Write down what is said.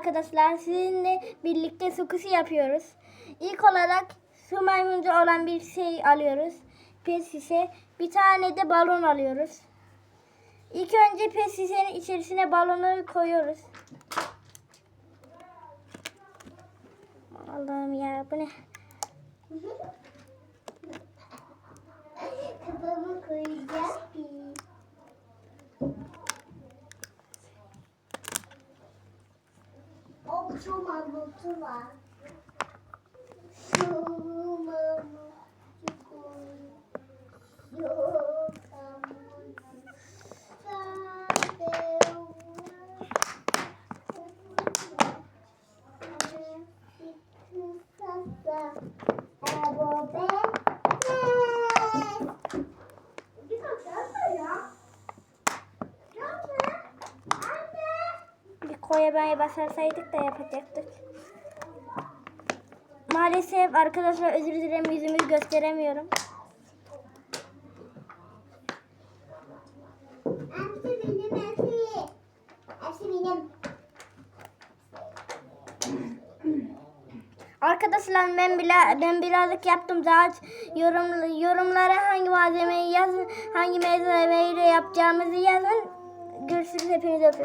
arkadaşlar sizinle birlikte su kuşu yapıyoruz. İlk olarak su maymuncu olan bir şey alıyoruz. Pet şişe. Bir tane de balon alıyoruz. İlk önce pet şişenin içerisine balonu koyuyoruz. Allah'ım ya bu ne? Kafamı koyacağım şu mamutu var. Şu mamutu koy. Şu mamutu. Sade Bir dakika ya. Yapma. Anne. Bir koyamaya basarsaydık da yapacaktık. Maalesef arkadaşlar özür dilerim yüzümü gösteremiyorum. Arkadaşlar ben bile ben birazcık yaptım daha yorum yorumlara hangi malzemeyi yazın hangi malzemeyle yapacağımızı yazın. Görüşürüz hepinizi öpüyorum.